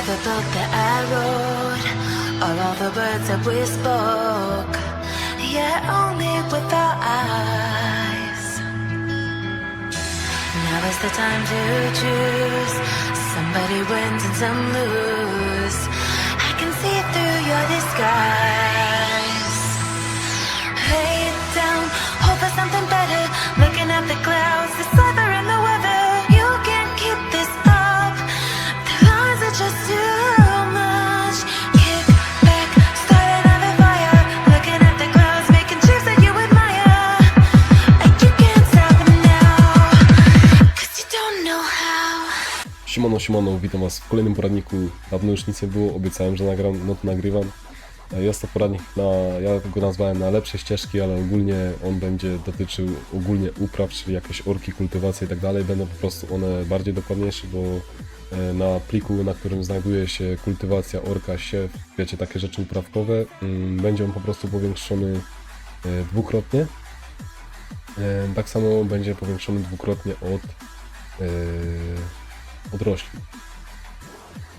the book that I wrote, all the words that we spoke. Yeah, only with our eyes. Now is the time to choose. Somebody wins and some lose. I can see through your disguise. Lay it down, hope for something better. Simono, witam Was w kolejnym poradniku. Dawno już nic nie było, obiecałem, że nagram, no to nagrywam. E, Jest to poradnik na, ja go nazwałem na lepsze ścieżki, ale ogólnie on będzie dotyczył ogólnie upraw, czyli jakieś orki, kultywacja i tak dalej. Będą po prostu one bardziej dokładniejsze, bo e, na pliku, na którym znajduje się kultywacja, orka, siew, wiecie, takie rzeczy uprawkowe, mm, będzie on po prostu powiększony e, dwukrotnie. Tak samo będzie powiększony dwukrotnie od od roślin.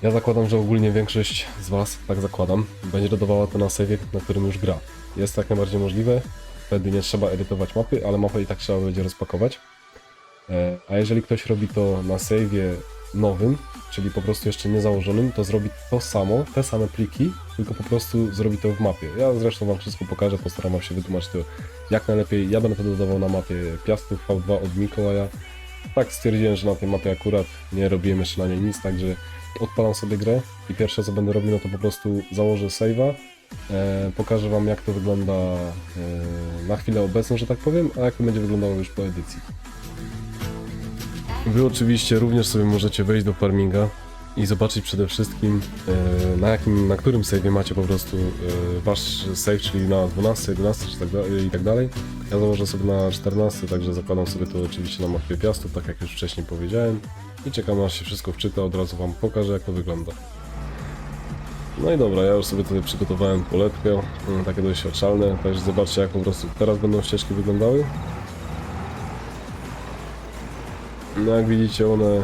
Ja zakładam, że ogólnie większość z Was, tak zakładam, będzie dodawała to na save, na którym już gra. Jest to jak najbardziej możliwe, wtedy nie trzeba edytować mapy, ale mapę i tak trzeba będzie rozpakować. E, A jeżeli ktoś robi to na save'ie nowym, czyli po prostu jeszcze nie założonym, to zrobi to samo, te same pliki, tylko po prostu zrobi to w mapie. Ja zresztą Wam wszystko pokażę, postaram się wytłumaczyć to jak najlepiej. Ja będę to dodawał na mapie Piastów V2 od Mikołaja, tak stwierdziłem, że na tej mapie akurat nie robiłem jeszcze na niej nic, także odpalam sobie grę i pierwsze co będę robił, no to po prostu założę save'a, e, pokażę wam jak to wygląda e, na chwilę obecną, że tak powiem, a jak to będzie wyglądało już po edycji. Wy oczywiście również sobie możecie wejść do farminga i zobaczyć przede wszystkim e, na jakim, na którym save'ie macie po prostu e, wasz save, czyli na 12, 11 czy tak da- i tak dalej. Ja założę sobie na 14, także zakładam sobie to oczywiście na mapie piastów, tak jak już wcześniej powiedziałem. I czekam aż się wszystko wczyta, od razu wam pokażę jak to wygląda. No i dobra, ja już sobie tutaj przygotowałem poletkę, mm, takie dość oczalne, także zobaczcie jak po prostu teraz będą ścieżki wyglądały. No jak widzicie one,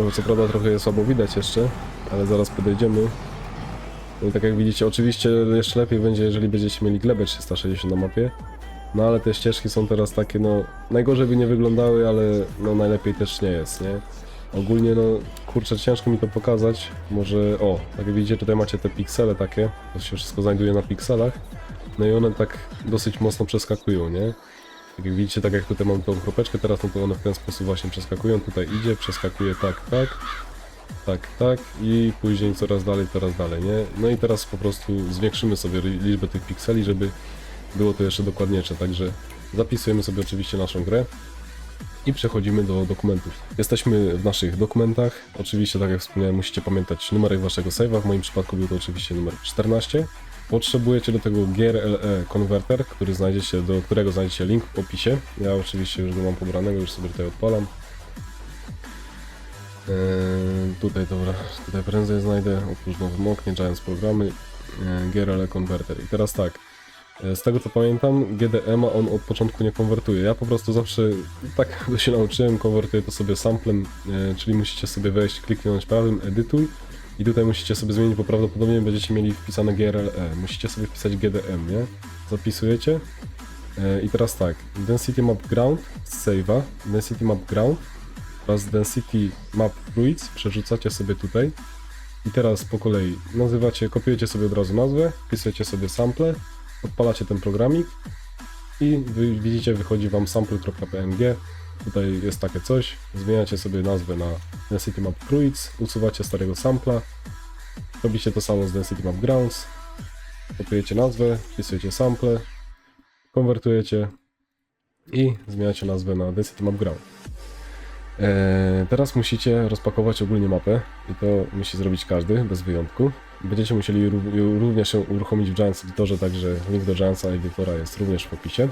trochę, co prawda trochę je słabo widać jeszcze, ale zaraz podejdziemy. No i tak jak widzicie, oczywiście jeszcze lepiej będzie, jeżeli będziecie mieli glebę 360 na mapie. No ale te ścieżki są teraz takie, no najgorzej by nie wyglądały, ale no najlepiej też nie jest, nie? Ogólnie no, kurczę, ciężko mi to pokazać. Może, o, tak jak widzicie, tutaj macie te piksele takie, to się wszystko znajduje na pikselach. No i one tak dosyć mocno przeskakują, nie? Tak jak widzicie, tak jak tutaj mam tą kropeczkę teraz, no to one w ten sposób właśnie przeskakują. Tutaj idzie, przeskakuje tak, tak, tak, tak i później coraz dalej, coraz dalej, nie? No i teraz po prostu zwiększymy sobie liczbę tych pikseli, żeby było to jeszcze dokładniejsze, także zapisujemy sobie oczywiście naszą grę i przechodzimy do dokumentów. Jesteśmy w naszych dokumentach. Oczywiście, tak jak wspomniałem, musicie pamiętać numerek waszego save'a. W moim przypadku był to oczywiście numer 14. Potrzebujecie do tego GRLE konwerter, który znajdziecie, do którego znajdziecie link w opisie. Ja oczywiście już go mam pobranego, już sobie tutaj odpalam. Eee, tutaj, dobra, tutaj prędzej znajdę, otwórz nowy oknie, Giants programy, eee, GRLE konwerter. I teraz tak, e, z tego co pamiętam, GDM on od początku nie konwertuje. Ja po prostu zawsze tak się nauczyłem, konwertuję to sobie samplem, e, czyli musicie sobie wejść, kliknąć prawym, edytuj i tutaj musicie sobie zmienić, bo prawdopodobnie będziecie mieli wpisane GRLE. Musicie sobie wpisać GDM, nie? Zapisujecie. E, I teraz tak, Density Map Ground z save'a, Density Map Ground oraz Density Map Fluids przerzucacie sobie tutaj. I teraz po kolei nazywacie, kopiujecie sobie od razu nazwę, wpisujecie sobie sample, odpalacie ten programik i widzicie, wychodzi wam sample.png. Tutaj jest takie coś, zmieniacie sobie nazwę na Density Map Fluids, usuwacie starego sampla, robicie to samo z Density Map Grounds, kopiujecie nazwę, wpisujecie sample, konwertujecie i zmieniacie nazwę na Density Map Ground. Eee, teraz musicie rozpakować ogólnie mapę i to musi zrobić każdy, bez wyjątku. Będziecie musieli ró- również ją uruchomić w Giants Editorze, także link do Giantsa Editora jest również w opisie.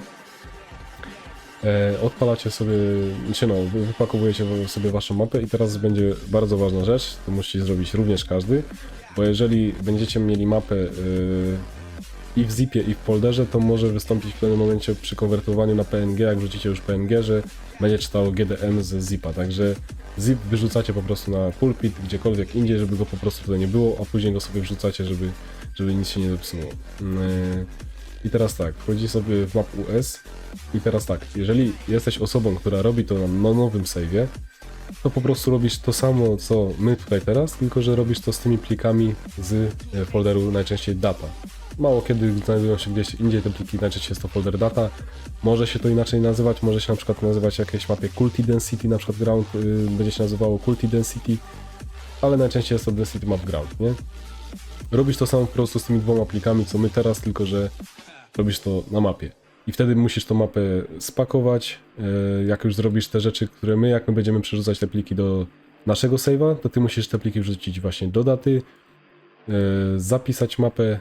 E, odpalacie sobie, czy no, wy- wypakowujecie sobie waszą mapę i teraz będzie bardzo ważna rzecz, to musi zrobić również każdy, bo jeżeli będziecie mieli mapę e, i w zipie i w folderze, to może wystąpić w pewnym momencie przy konwertowaniu na PNG, jak wrzucicie już PNG, że będzie czytało GDM z zipa, także zip wyrzucacie po prostu na pulpit, gdziekolwiek indziej, żeby go po prostu tutaj nie było, a później go sobie wrzucacie, żeby, żeby nic się nie zepsuło. Yy, I teraz tak, wchodzi sobie w map US i teraz tak, jeżeli jesteś osobą, która robi to na no- nowym save'ie, to po prostu robisz to samo, co my tutaj teraz, tylko że robisz to z tymi plikami z e, folderu najczęściej data. Mało kiedy znajdują się gdzieś indziej te pliki, najczęściej jest to folder data. Może się to inaczej nazywać, może się na przykład nazywać jakieś mapie Culti Density, na przykład ground y, będzie się nazywało Culti Density, ale najczęściej jest to Density Map Ground, nie? Robisz to samo po prostu z tymi dwoma plikami, co my teraz, tylko że robisz to na mapie. I wtedy musisz tą mapę spakować. e, Jak już zrobisz te rzeczy, które my, jak my będziemy przerzucać te pliki do naszego save'a, to ty musisz te pliki wrzucić właśnie do daty, e, zapisać mapę,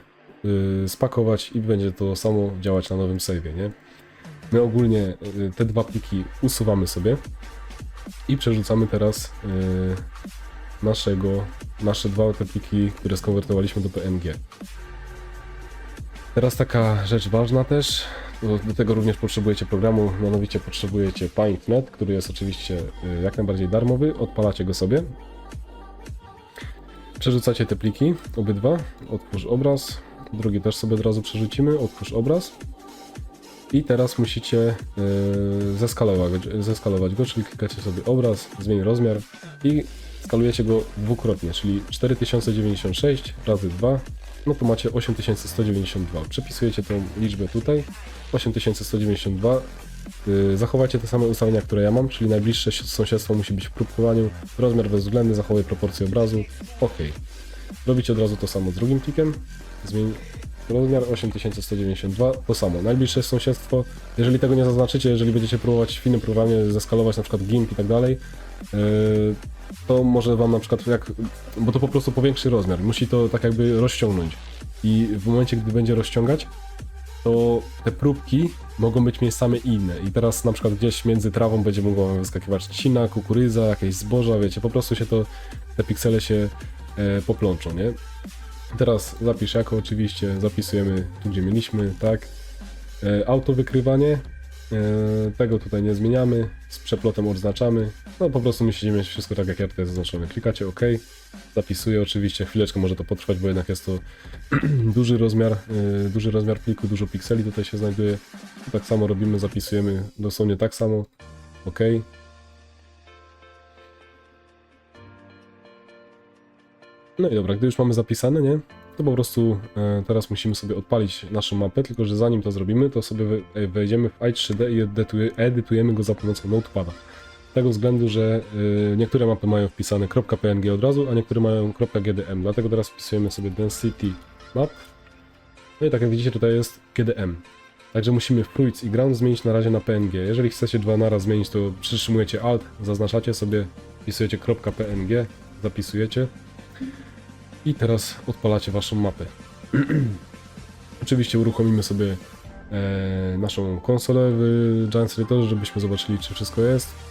e, spakować i będzie to samo działać na nowym save'ie, nie? My ogólnie te dwa pliki usuwamy sobie i przerzucamy teraz naszego, nasze dwa te pliki, które skonwertowaliśmy do PNG. Teraz taka rzecz ważna też, do, do tego również potrzebujecie programu, mianowicie potrzebujecie Paint.net, który jest oczywiście y, jak najbardziej darmowy, odpalacie go sobie. Przerzucacie te pliki, obydwa, otwórz obraz, drugi też sobie od razu przerzucimy, otwórz obraz. I teraz musicie y, zeskalować, zeskalować go, czyli klikacie sobie obraz, zmień rozmiar i skalujecie go dwukrotnie, czyli 4096 razy 2, no to macie 8192. Przepisujecie tą liczbę tutaj, 8192. Yy, Zachowajcie te same ustawienia, które ja mam, czyli najbliższe si- sąsiedztwo musi być w próbkowaniu, rozmiar bezwzględny, zachowaj proporcje obrazu, ok. Robicie od razu to samo z drugim plikiem, zmień rozmiar 8192, to samo. Najbliższe sąsiedztwo, jeżeli tego nie zaznaczycie, jeżeli będziecie próbować w innym programie zeskalować na przykład GIMP i tak dalej, to może wam na przykład jak, bo to po prostu powiększy rozmiar, musi to tak jakby rozciągnąć. I w momencie, gdy będzie rozciągać, to te próbki mogą być miejscami inne. I teraz na przykład gdzieś między trawą będzie mogła wyskakiwać trzcina, kukurydza, jakieś zboża, wiecie, po prostu się to, te piksele się e, poplączą, nie? Teraz zapisz jako oczywiście, zapisujemy tu gdzie mieliśmy, tak. E, auto wykrywanie, e, tego tutaj nie zmieniamy, z przeplotem odznaczamy, no po prostu musicie mieć wszystko tak jak ja tutaj zaznaczone. Klikacie OK, zapisuję oczywiście, chwileczkę może to potrwać, bo jednak jest to duży rozmiar, y, duży rozmiar pliku, dużo pikseli tutaj się znajduje. Tak samo robimy, zapisujemy dosłownie tak samo. OK. No i dobra, gdy już mamy zapisane, nie? To po prostu e, teraz musimy sobie odpalić naszą mapę, tylko że zanim to zrobimy, to sobie e, wejdziemy w i3D i edytuje, edytujemy go za pomocą Notepada. Tego względu, że y, niektóre mapy mają wpisane .png od razu, a niektóre mają .gdm. Dlatego teraz wpisujemy sobie density map. No i tak jak widzicie tutaj jest GDM. Także musimy fruits i ground zmienić na razie na PNG. Jeżeli chcecie dwa naraz zmienić, to przytrzymujecie Alt, zaznaczacie sobie, wpisujecie .png, zapisujecie i teraz odpalacie waszą mapę. Oczywiście uruchomimy sobie e, naszą konsolę w Giants Editorze, żebyśmy zobaczyli, czy wszystko jest.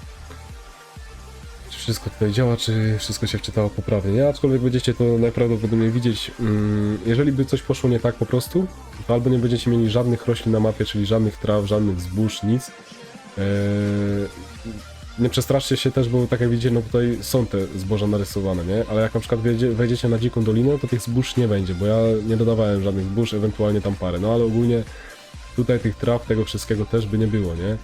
Wszystko tutaj działa, czy wszystko się wczytało poprawnie, nie? Aczkolwiek będziecie to najprawdopodobniej widzieć, mm, jeżeli by coś poszło nie tak po prostu, to albo nie będziecie mieli żadnych roślin na mapie, czyli żadnych traw, żadnych zbóż, nic. Eee, nie przestraszcie się też, bo tak jak widzicie, no tutaj są te zboża narysowane, nie? Ale jak na przykład wejdzie, wejdziecie na dziką dolinę, to tych zbóż nie będzie, bo ja nie dodawałem żadnych zbóż, ewentualnie tam parę. No ale ogólnie tutaj tych traw, tego wszystkiego też by nie było, nie?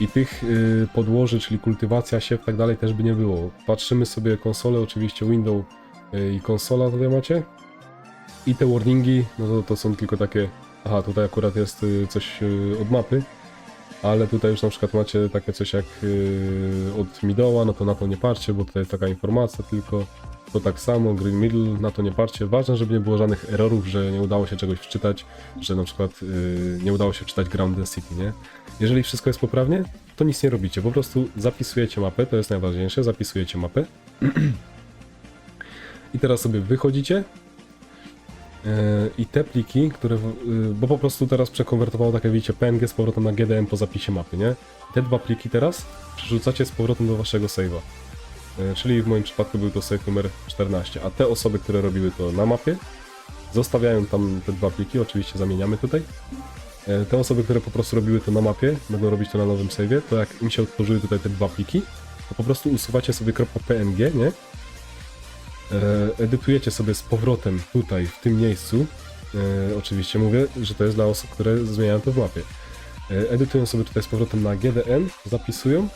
I tych y, podłoży, czyli kultywacja, siew, tak dalej też by nie było. Patrzymy sobie konsolę, oczywiście window y, i konsola tutaj macie. I te warningi, no to, to są tylko takie, aha, tutaj akurat jest y, coś od mapy, ale tutaj już na przykład macie takie coś jak od Midoła, no to na to nie patrzcie, bo tutaj jest taka informacja tylko. Tak samo, Green Middle, na to nie patrzcie. Ważne, żeby nie było żadnych errorów, że nie udało się czegoś wczytać, że na przykład y, nie udało się wczytać Ground Density, nie? Jeżeli wszystko jest poprawnie, to nic nie robicie. Po prostu zapisujecie mapę, to jest najważniejsze, zapisujecie mapę. I teraz sobie wychodzicie e, i te pliki, które, y, bo po prostu teraz przekonwertowało, tak jak widzicie, PNG z powrotem na GDM po zapisie mapy, nie? Te dwa pliki teraz przerzucacie z powrotem do waszego save'a. E, Czyli w moim przypadku był to save numer 14, a te osoby, które robiły to na mapie, zostawiają tam te dwa pliki, oczywiście zamieniamy tutaj. E, Te osoby, które po prostu robiły to na mapie, będą robić to na nowym save'ie, to jak im się otworzyły tutaj te dwa pliki, to po prostu usuwacie sobie .png, nie? E, edytujecie sobie z powrotem tutaj, w tym miejscu. Oczywiście mówię, że to jest dla osób, które zmieniają to w mapie. Edytują sobie tutaj z powrotem na GDN, zapisują,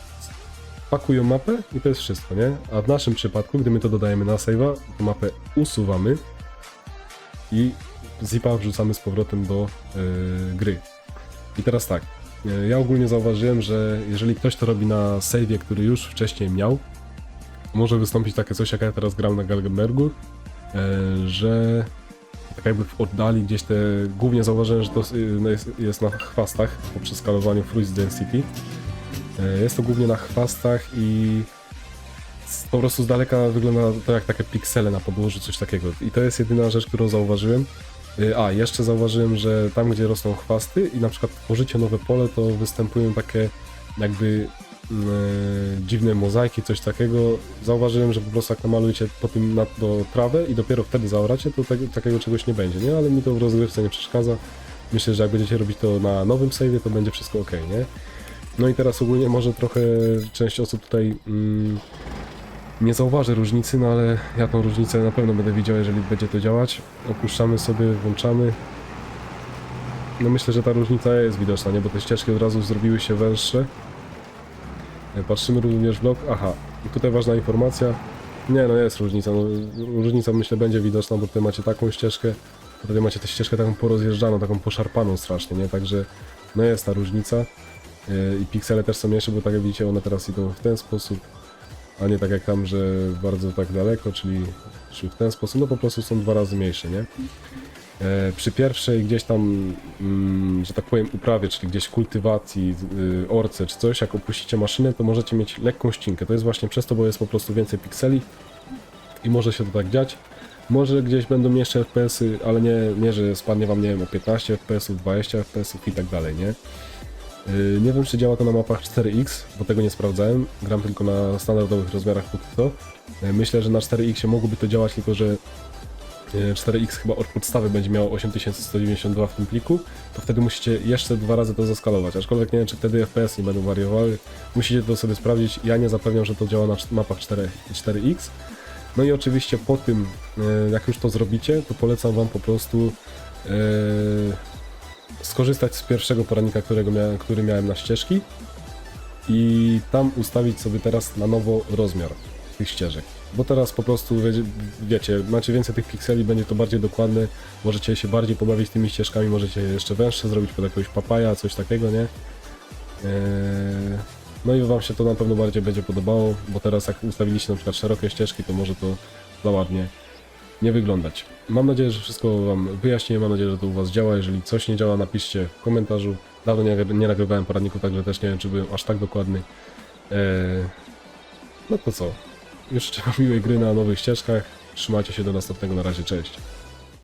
pakują mapę i to jest wszystko, nie? A w naszym przypadku, gdy my to dodajemy na save'a, to mapę usuwamy i zipa wrzucamy z powrotem do e, gry. I teraz tak, e, ja ogólnie zauważyłem, że jeżeli ktoś to robi na save'ie, który już wcześniej miał, może wystąpić takie coś, jak ja teraz gram na Galgenbergu, e, że tak jakby w oddali gdzieś te, głównie zauważyłem, że to no jest, jest na chwastach po przeskalowaniu Fruits Density. E, Jest to głównie na chwastach i po prostu z daleka wygląda to jak takie piksele na podłożu, coś takiego. I to jest jedyna rzecz, którą zauważyłem. Y, A, jeszcze zauważyłem, że tam, gdzie rosną chwasty i na przykład tworzycie nowe pole, to występują takie jakby e, dziwne mozaiki, coś takiego. Zauważyłem, że po prostu jak namalujecie po tym na do trawę i dopiero wtedy zaoracie, to takiego czegoś nie będzie, nie? Ale mi to w rozgrywce nie przeszkadza. Myślę, że jak będziecie robić to na nowym save, to będzie wszystko ok, nie? No i teraz ogólnie może trochę część osób tutaj mm, nie zauważy różnicy, no ale ja tą różnicę na pewno będę widział, jeżeli będzie to działać. Opuszczamy sobie, włączamy. No myślę, że ta różnica jest widoczna, nie? Bo te ścieżki od razu zrobiły się węższe. E, Patrzymy również w blok. Aha, i tutaj ważna informacja. Nie, no jest różnica. No, różnica myślę będzie widoczna, bo tutaj macie taką ścieżkę, tutaj macie tę ścieżkę taką porozjeżdżaną, taką poszarpaną strasznie, nie? Także no jest ta różnica. E, I piksele też są mniejsze, bo tak jak widzicie, one teraz idą w ten sposób, a nie tak jak tam, że bardzo tak daleko, czyli w ten sposób, no po prostu są dwa razy mniejsze, nie? E, przy pierwszej gdzieś tam, mm, że tak powiem, uprawie, czyli gdzieś kultywacji, y, orce czy coś, jak opuścicie maszynę, to możecie mieć lekką ścinkę. To jest właśnie przez to, bo jest po prostu więcej pikseli i może się to tak dziać. Może gdzieś będą mniejsze FPS-y, ale nie, nie, że spadnie wam, nie wiem, o 15 FPS-ów, 20 FPS-ów i tak dalej, nie? Yy, Nie wiem, czy działa to na mapach 4X, bo tego nie sprawdzałem. Gram tylko na standardowych rozmiarach póki co. Yy, Myślę, że na 4X mogłoby to działać, tylko że yy, 4X chyba od podstawy będzie miało 8192 w tym pliku, to wtedy musicie jeszcze dwa razy to zaskalować. Aczkolwiek nie wiem, czy wtedy FPS nie będą wariowały. Musicie to sobie sprawdzić. Ja nie zapewniam, że to działa na mapach 4, 4X. No i oczywiście po tym, jak już to zrobicie, to polecam Wam po prostu skorzystać z pierwszego poradnika, którego miałem, który miałem na ścieżki i tam ustawić sobie teraz na nowo rozmiar tych ścieżek. Bo teraz po prostu wie- wiecie, macie więcej tych pikseli, będzie to bardziej dokładne, możecie się bardziej pobawić tymi ścieżkami, możecie je jeszcze węższe zrobić pod jakiegoś papaja, coś takiego, nie? Eee, No i Wam się to na pewno bardziej będzie podobało, bo teraz jak ustawiliście na przykład szerokie ścieżki, to może to za ładnie nie wyglądać. Mam nadzieję, że wszystko Wam wyjaśniłem, mam nadzieję, że to u Was działa. Jeżeli coś nie działa, napiszcie w komentarzu. Dawno nie, nie nagrywałem poradniku, także też nie wiem, czy byłem aż tak dokładny. Eee, no to co? Już miłej gry na nowych ścieżkach. Trzymajcie się do następnego, na razie, cześć.